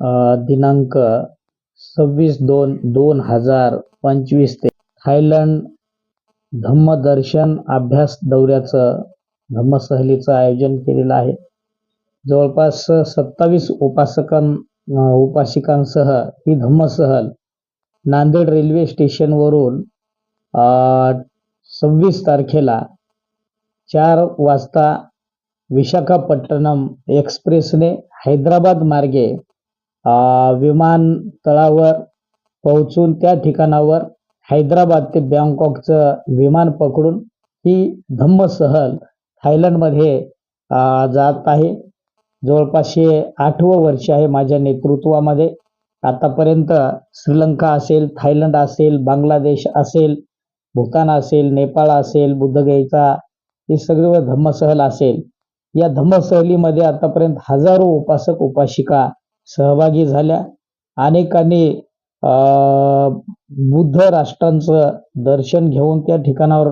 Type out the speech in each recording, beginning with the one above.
दिनांक सव्वीस दोन दोन हजार पंचवीस ते थायलंड धम्मदर्शन अभ्यास दौऱ्याचं धम्मसहलीचं आयोजन केलेलं आहे. जवळपास सत्तावीस उपासकां उपासिकांसह ही धम्मसहल नांदेड रेल्वे स्टेशनवरून सव्वीस तारखेला चार वाजता विशाखापट्टणम एक्सप्रेसने हैदराबाद मार्गे विमानतळावर पोहोचून त्या ठिकाणावर हैदराबाद ते बँकॉकचं विमान पकडून ही धम्म सहल थायलंडमध्ये जात आहे. जवळपासशे आठवं वर्ष आहे माझ्या नेतृत्वामध्ये. आतापर्यंत श्रीलंका असेल थायलंड असेल बांगलादेश असेल भूतान असेल नेपाळ असेल बुद्धगयचा हे सगळं धम्मसहल असेल. या धम्मसहलीमध्ये आतापर्यंत हजारो उपासक उपासिका सहभागी झाल्या. अनेकांनी अं, बुद्ध राष्ट्रांचं दर्शन घेऊन त्या ठिकाणावर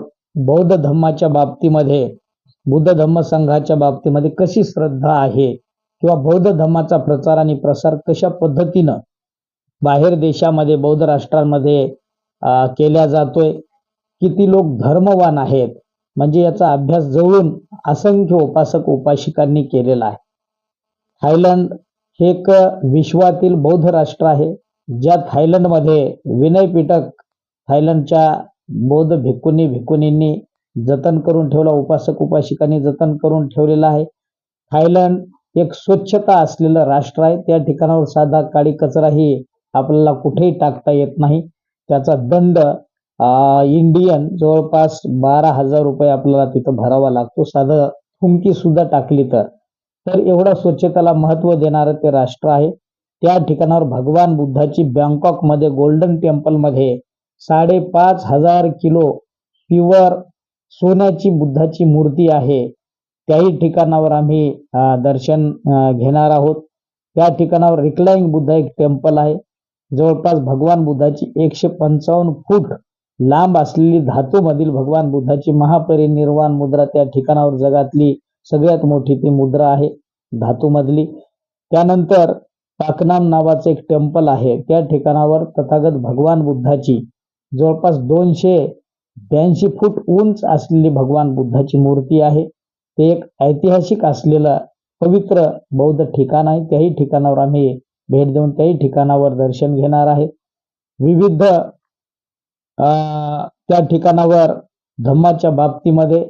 बौद्ध धम्माच्या बाबतीमध्ये बुद्ध धम्म संघाच्या बाबतीमध्ये कशी श्रद्धा आहे किंवा बौद्ध धम्माचा प्रचार आणि प्रसार कशा पद्धतीनं बाहेर देशामध्ये बौद्ध राष्ट्रांमध्ये केल्या जातोय? किती लोक धर्मवान आहेत? म्हणजे याचा अभ्यास जवळून असंख्य उपासक उपासिकांनी केलेला आहे. थायलंड हे एक विश्वातील बौद्ध राष्ट्र आहे ज्या थायलंडमध्ये विनयपीठक थायलंडच्या बौद्ध भिक्कुनी भिक्कुनींनी जतन करून ठेवला उपासक उपासिकांनी जतन करून ठेवलेला आहे. थायलंड एक स्वच्छता असलेलं राष्ट्र आहे. त्या ठिकाणावर साधा काळी कचराही आपल्याला कुठेही टाकता येत नाही. त्याचा दंड इंडियन जवळपास बारा हजार रुपये आपल्याला तिथं भरावा लागतो. साधं थुंकी सुद्धा टाकली तर. तर एवढं स्वच्छतेला महत्त्व देणारं ते राष्ट्र आहे. त्या ठिकाणावर भगवान बुद्धाची बँकॉकमध्ये गोल्डन टेम्पलमध्ये साडेपाच हजार किलो प्युअर सोन्याची बुद्धाची मूर्ती आहे. त्याही ठिकाणावर आम्ही दर्शन घेणार आहोत. त्या ठिकाणावर रिक्लाईंग बुद्धा एक टेम्पल आहे. जवळपास भगवान बुद्धाची एकशे पंचावन्न फूट लांब असलेली धातूमधील भगवान बुद्धाची महापरिनिर्वाण मुद्रा त्या ठिकाणावर जगातली सगळ्यात मोठी ती मुद्रा आहे धातूमधली. त्यानंतर पाकनाम नावाचं एक टेम्पल आहे. त्या ठिकाणावर तथागत भगवान बुद्धाची जवळपास दोनशे ब्याऐंशी फूट उंच असलेली भगवान बुद्धाची मूर्ती आहे. ते एक ऐतिहासिक असलेलं पवित्र बौद्ध ठिकाण आहे. त्याही ठिकाणावर आम्ही भेट देऊन त्याही ठिकाणावर दर्शन घेणार आहे विविध अं, त्या ठिकाणावर धम्माच्या बाबतीमध्ये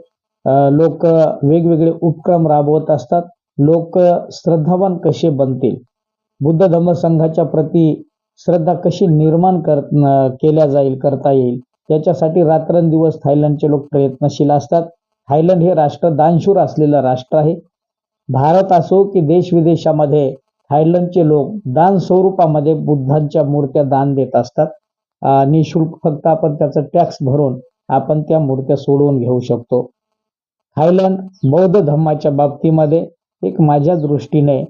लोक वेगवेगळे उपक्रम राबवत असतात. लोक श्रद्धावान कसे बनतील? बुद्ध धम्म संघाच्या प्रती श्रद्धा कशी निर्माण कर केल्या जाईल करता येईल? याच्यासाठी रात्रंदिवस थायलंडचे लोक प्रयत्नशील असतात. थायलंड हे राष्ट्र दानशूर असलेलं राष्ट्र आहे. भारत असो की देश विदेशामध्ये थायलंडचे लोक दान स्वरूपामध्ये बुद्धांच्या मूर्त्या दान देत असतात. निशुल्क फक्त आपण त्याचा टॅक्स भरून आपण त्या मूर्त्या सोडवून घेऊ शकतो. थायलंड बौद्ध धम्माच्या बाबतीमध्ये एक माझ्या दृष्टीने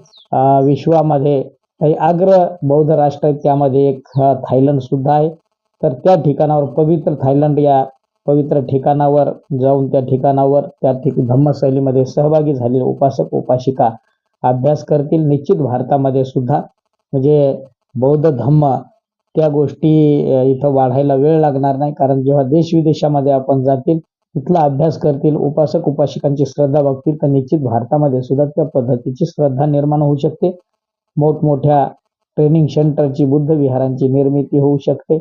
विश्वामध्ये काही आग्र बौद्ध राष्ट्र त्यामध्ये एक थायलंड सुद्धा आहे. तर त्या ठिकाणावर पवित्र थायलंड या पवित्र ठिकाणावर जाऊन त्या ठिकाणावर त्या ठिक धम्मशैलीमध्ये सहभागी झालेले उपासक उपासिका अभ्यास करतील. निश्चित भारतामध्ये सुद्धा म्हणजे बौद्ध धम्म त्या गोष्टी इथं वाढायला वेळ लागणार नाही. कारण जेव्हा देश विदेशामध्ये आपण जातील तिथला अभ्यास करतील उपासक उपासिकांची श्रद्धा बघतील तर निश्चित भारतामध्ये सुद्धा त्या पद्धतीची श्रद्धा निर्माण होऊ शकते. मोठमोठ्या ट्रेनिंग सेंटरची बुद्ध विहारांची निर्मिती होऊ शकते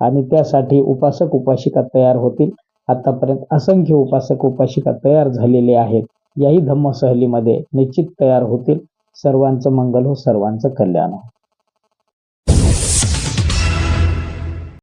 आणि त्यासाठी उपासक उपासिका तयार होतील. आतापर्यंत असंख्य उपासक उपासिका तयार झालेले आहेत. याही धम्म सहलीमध्ये निश्चित तयार होतील. सर्वांचं मंगल हो सर्वांचं कल्याण हो.